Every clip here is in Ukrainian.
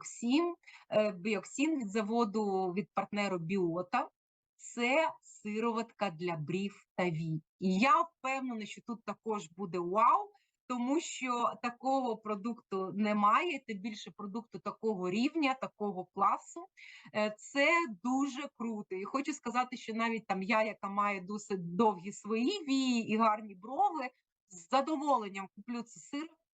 біоксін, е, біоксін від заводу від партнеру Біота. Це сироватка для брів та вій. І я впевнена, що тут також буде вау, тому що такого продукту немає, тим більше продукту такого рівня, такого класу. Е, Це дуже круто. І хочу сказати, що навіть там я, яка має досить довгі свої вії і гарні брови, з задоволенням куплю цю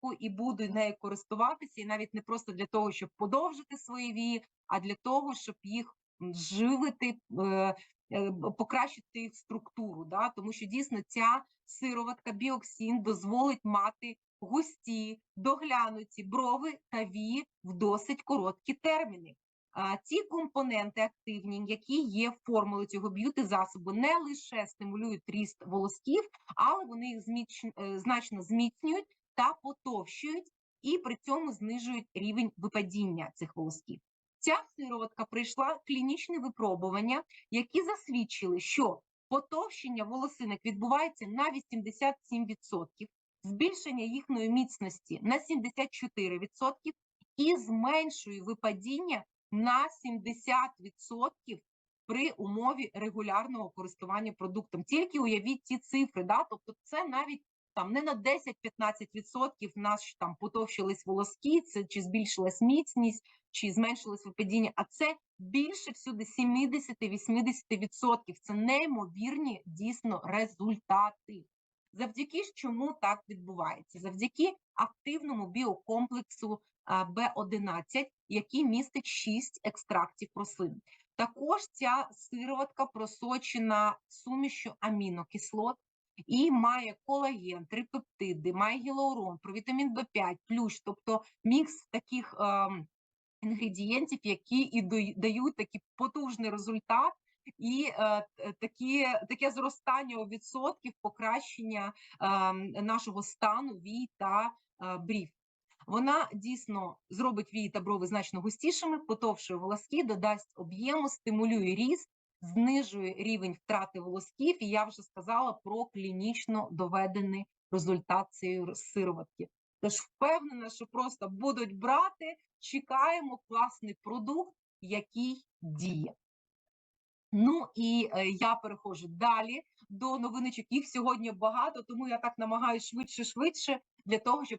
сироватку і буду нею користуватися. І навіть не просто для того, щоб подовжити свої вії, а для того, щоб їх живити, е, е, покращити їх структуру. Да? Тому що дійсно ця сироватка біоксін дозволить мати густі, доглянуті брови та вії в досить короткі терміни. А ці компоненти активні, які є в формулі цього б'юти засобу, не лише стимулюють ріст волосків, але вони їх зміч... е, значно зміцнюють та потовщують, і при цьому знижують рівень випадіння цих волосків. Ця сироватка пройшла клінічне випробування, які засвідчили, що потовщення волосинок відбувається на 87%, збільшення їхньої міцності на 74% і зменшує випадіння на 70% при умові регулярного користування продуктом. Тільки уявіть ці цифри, да? тобто це навіть там не на 10-15% в нас там потовщились волоски, це чи збільшилась міцність, чи зменшилось випадіння, а це більше всюди 70-80%. Це неймовірні дійсно результати. Завдяки чому так відбувається? Завдяки активному біокомплексу а, B11, який містить 6 екстрактів рослин. Також ця сироватка просочена сумішю амінокислот і має колаген, трипептиди, має гіалурон, провітамін В5, плющ, тобто мікс таких ем, інгредієнтів, які і дають такий потужний результат. І е, такі, таке зростання у відсотків покращення ем, нашого стану вій та е, брів. Вона дійсно зробить вії та брови значно густішими, потовшує волоски, додасть об'єму, стимулює ріст, знижує рівень втрати волосків. І я вже сказала про клінічно доведений результат цієї сироватки. Тож впевнена, що просто будуть брати, чекаємо класний продукт, який діє. Ну і е, я переходжу далі до новиночок. Їх сьогодні багато, тому я так намагаюся швидше, швидше для того, щоб